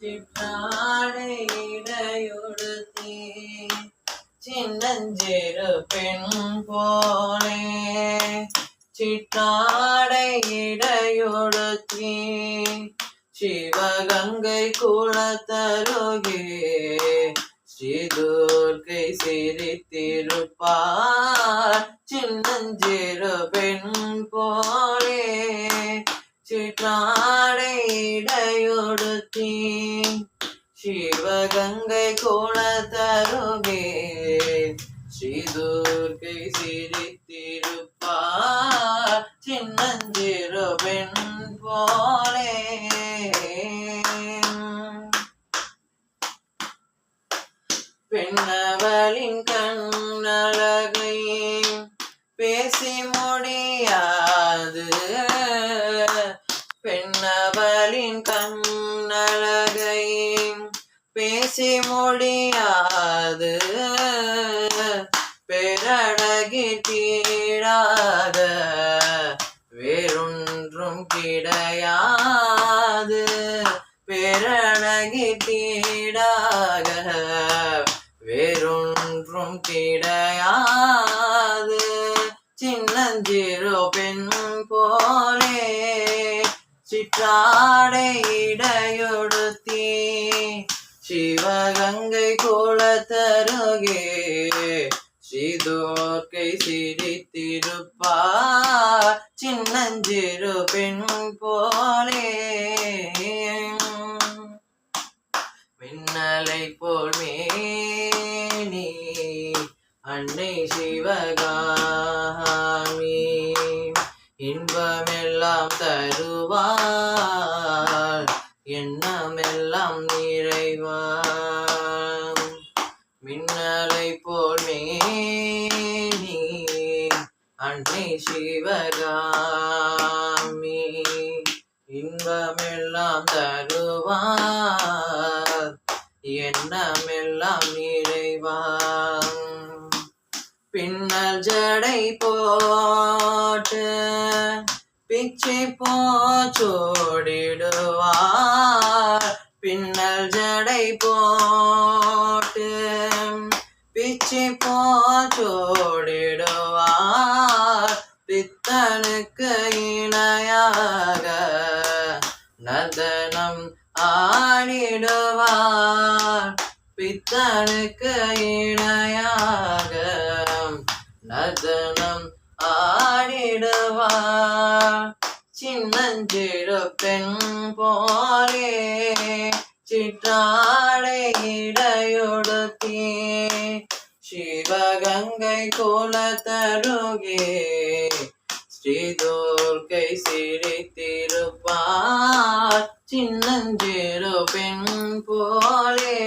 சிற்றாடை சின்னஞ்சிறு பெண் போலே சிற்றாடை சிவகங்கை குளத்தருகே ஸ்ரீதுர்கை சிரித்திருப்பார் சின்னஞ்சிறு பெண் போ சிற்றாடை இடையொடுத்தி சிவகங்கை குளத்தருகே ஸ்ரீதுர்கை சிரித்திருப்பார் சின்னஞ்சிறு பெண் போலே பெண்ணவளின் கண்ணழகை பேசி முடியாது. பெண்ணவளின் கண்ணழகை பேசி முடியாது. பெரழகி வேறொன்றும் கிடையாது. பெரழகி வேறொன்றும் கிடையாது. சின்னஞ்சிறு பெண் போலே சிற்றாடே சிவகங்கை குளத்தருகே சிதோர்க்கை சிரித்திருப்பா சின்னஞ்சிறு பெண் போலே. மின்னலை போல் மேனி அன்னை சிவகாமி இன்பமெல்லாம் தருவார். எண்ணமெல்லாம் நிறைவார் மின்னலை போல் மேனி அன்னை சிவகாமி இன்பமெல்லாம் தருவார். எண்ணமெல்லாம் நிறைவார் பின்னல் ஜடை போட்டு பிச்சை போச்சோடிடுவார் பின்னல் ஜடை போட்டு பிச்சி போச்சோடிடுவார். பித்தனுக்கு இணையாக நதனம் ஆடிடுவார். பித்தனுக்கு இணையாக நதனம் ஆடிடுவார். சின்னஞ்சிறு பெண் போலே சிற்றாடை இடையொடுத்தி சிவகங்கை குலத்தருகே ஸ்ரீதோர்கை சிரித்திருப்பார் சின்னஞ்சிறு பெண் போலே